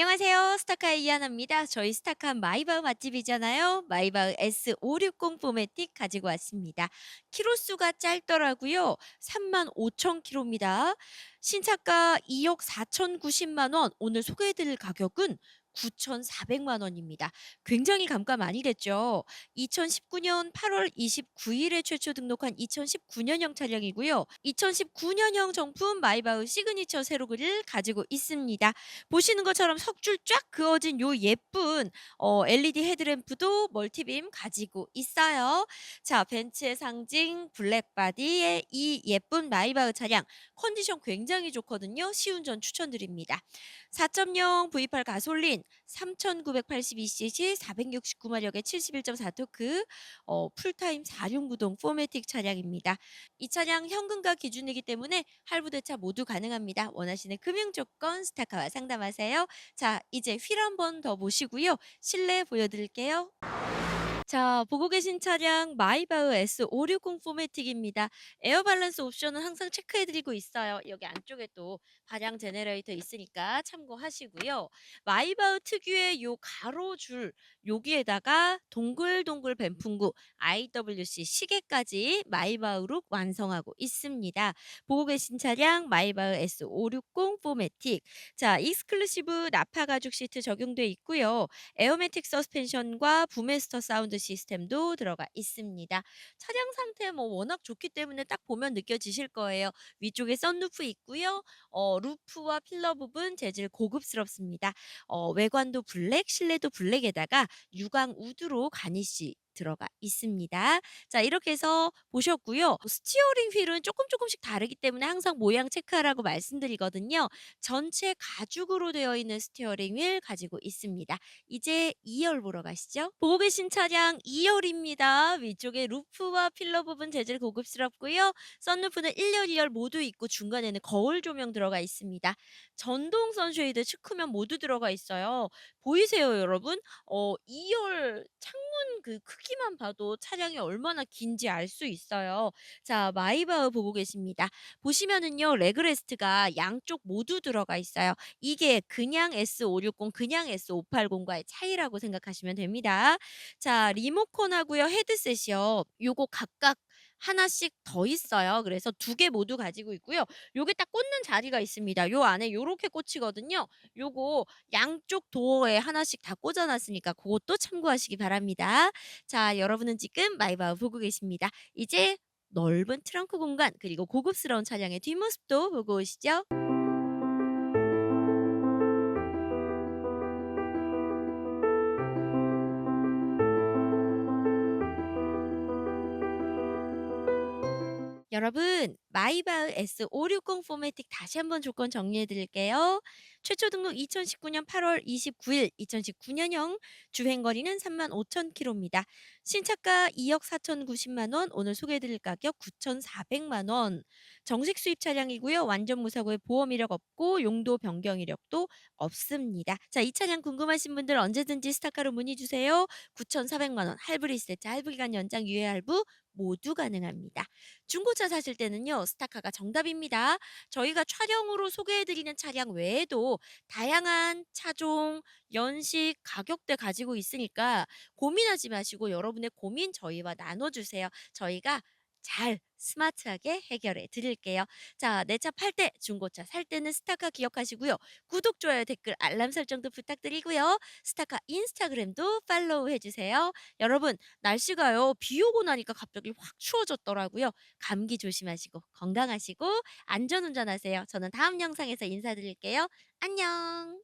안녕하세요. 스타카의 이하나입니다. 저희 스타카 마이바흐 맛집이잖아요. 마이바흐 S560 포매틱 가지고 왔습니다. 키로수가 짧더라고요. 35,000km입니다. 신차가 2억 4,090만 원. 오늘 소개해 드릴 가격은 9,400만 원입니다. 굉장히 감가 많이 됐죠. 2019년 8월 29일에 최초 등록한 2019년형 차량이고요. 2019년형 정품 마이바흐 시그니처 세로그릴 가지고 있습니다. 보시는 것처럼 석줄 쫙 그어진 요 예쁜 어 LED 헤드램프도 멀티빔 가지고 있어요. 자, 벤츠의 상징 블랙 바디의 이 예쁜 마이바흐 차량 컨디션 굉장히 좋거든요. 시운전 추천드립니다. 4.0 V8 가솔린 3,982cc 469마력의 71.4 토크 어 풀타임 4륜 구동 포매틱 차량입니다. 이 차량 현금가 기준이기 때문에 할부 대차 모두 가능합니다. 원하시는 금융 조건 스타카와 상담하세요. 자, 이제 휠 한번 더 보시고요. 실내 보여드릴게요. 자, 보고 계신 차량 마이바흐 S560 포매틱입니다. 에어 밸런스 옵션은 항상 체크해 드리고 있어요. 여기 안쪽에 또 발향 제네레이터 있으니까 참고하시고요. 마이바흐 특유의 요 가로줄 여기에다가 동글동글 뱀풍구 IWC 시계까지 마이바흐로 완성하고 있습니다. 보고 계신 차량 마이바흐 S560 포매틱. 자, 익스클루시브 나파 가죽 시트 적용돼 있고요. 에어매틱 서스펜션과 부메스터 사운드 시스템도 들어가 있습니다. 차량 상태 뭐 워낙 좋기 때문에 딱 보면 느껴지실 거예요. 위쪽에 썬루프 있고요. 어 루프와 필러 부분 재질 고급스럽습니다. 어 외관도 블랙, 실내도 블랙에다가 유광 우드로 가니쉬 들어가 있습니다. 자, 이렇게 해서 보셨고요. 스티어링 휠은 조금 조금씩 다르기 때문에 항상 모양 체크하라고 말씀드리거든요. 전체 가죽으로 되어 있는 스티어링 휠 가지고 있습니다. 이제 2열 보러 가시죠. 보고 계신 차량 2열입니다. 위쪽에 루프와 필러 부분 재질 고급스럽고요. 썬루프는 1열, 2열 모두 있고 중간에는 거울 조명 들어가 있습니다. 전동 선쉐이드 측후면 모두 들어가 있어요. 보이세요, 여러분? 어 2열 창문 그 크기만 봐도 차량이 얼마나 긴지 알 수 있어요. 자, 마이바흐 보고 계십니다. 보시면은요, 레그레스트가 양쪽 모두 들어가 있어요. 이게 그냥 S560, 그냥 S580과의 차이라고 생각하시면 됩니다. 자, 리모컨하고요, 헤드셋이요. 요거 각각 하나씩 더 있어요. 그래서 두 개 모두 가지고 있고요. 요게 딱 꽂는 자리가 있습니다. 요 안에 요렇게 꽂히거든요. 요거 양쪽 도어에 하나씩 다 꽂아 놨으니까 고것도 참고하시기 바랍니다. 자, 여러분은 지금 마이바흐 보고 계십니다. 이제 넓은 트렁크 공간 그리고 고급스러운 차량의 뒷모습도 보고 오시죠. 여러분, 마이바흐 S560 포매틱 다시 한번 조건 정리해 드릴게요. 최초 등록 2019년 8월 29일, 2019년형 주행 거리는 35,000km입니다. 신차가 2억 4,090만 원, 오늘 소개해 드릴 가격 9,400만 원. 정식 수입 차량이고요. 완전 무사고에 보험 이력 없고 용도 변경 이력도 없습니다. 자, 이 차량 궁금하신 분들 언제든지 스타카로 문의 주세요. 9,400만 원 할부 리세트, 할부 기간 연장 유예 할부 모두 가능합니다. 중고차 사실 때는요, 스타카가 정답입니다. 저희가 촬영으로 소개해드리는 차량 외에도 다양한 차종, 연식, 가격대 가지고 있으니까 고민하지 마시고 여러분의 고민 저희와 나눠주세요. 저희가 잘 스마트하게 해결해 드릴게요. 자, 내 차 팔 때, 중고차 살 때는 스타카 기억하시고요. 구독, 좋아요, 댓글, 알람 설정도 부탁드리고요. 스타카 인스타그램도 팔로우 해주세요. 여러분, 날씨가요, 비 오고 나니까 갑자기 확 추워졌더라고요. 감기 조심하시고, 건강하시고, 안전운전 하세요. 저는 다음 영상에서 인사드릴게요. 안녕!